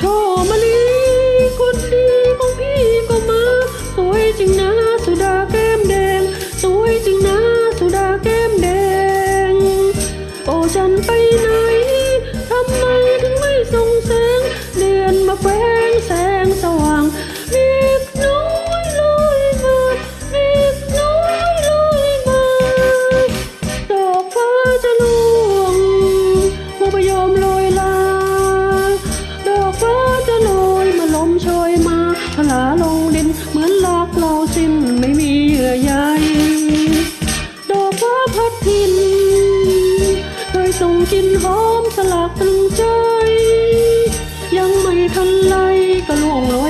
Ciao! ส่งกลิ่นหอมสลากตรึงใจ ยังไม่ทันไรก็ล่วงลอย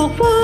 Oh,